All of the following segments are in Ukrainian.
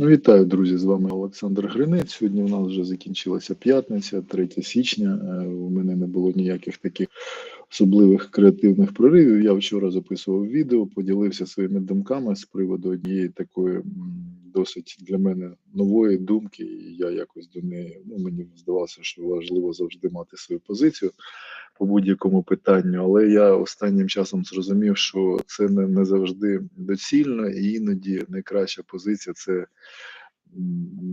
Вітаю, друзі! З вами Олександр Гринець. Сьогодні у нас вже закінчилася п'ятниця, 3 січня. Е, У мене не було ніяких таких особливих креативних проривів. Я вчора записував відео, поділився своїми думками з приводу однієї такої досить для мене нової думки. І я якось до неї ну мені здавалося, що важливо завжди мати свою позицію по будь-якому питанню. Але я останнім часом зрозумів, що це не, не завжди доцільно, і іноді найкраща позиція це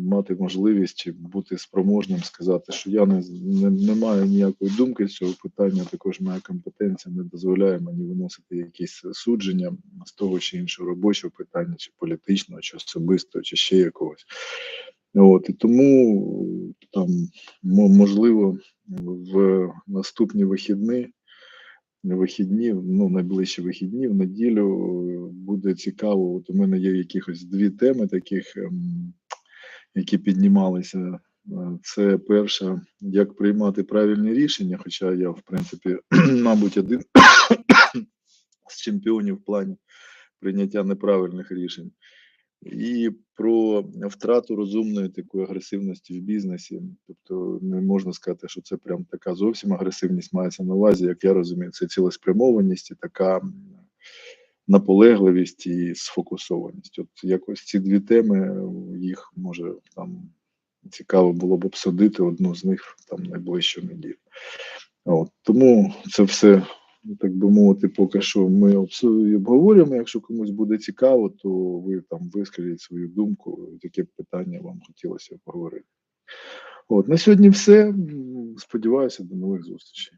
мати можливість бути спроможним сказати, що я не, не, не маю ніякої думки з цього питання. Також моя компетенція не дозволяє мені виносити якісь судження з того чи іншого робочого питання, чи політичного, чи особистого, чи ще якогось. От і тому там можливо в наступні вихідні, вихідні, ну найближчі вихідні, в неділю буде цікаво. От у мене є якихось дві теми, таких, ем, які піднімалися. Е, Це перша, як приймати правильні рішення, хоча я, в принципі, мабуть, один з чемпіонів в плані прийняття неправильних рішень. І про втрату розумної такої агресивності в бізнесі. Тобто не можна сказати, що це прям така зовсім агресивність мається на увазі, як я розумію, це цілеспрямованість і така наполегливість і сфокусованість. От якось ці дві теми, їх може там цікаво було б обсудити одну з них там найближчу неділю. От, тому це все, так би мовити, поки що ми обговорюємо. Якщо комусь буде цікаво, то ви там вискажіть свою думку, яке питання вам хотілося поговорити. От, на сьогодні все. Сподіваюся, до нових зустрічей.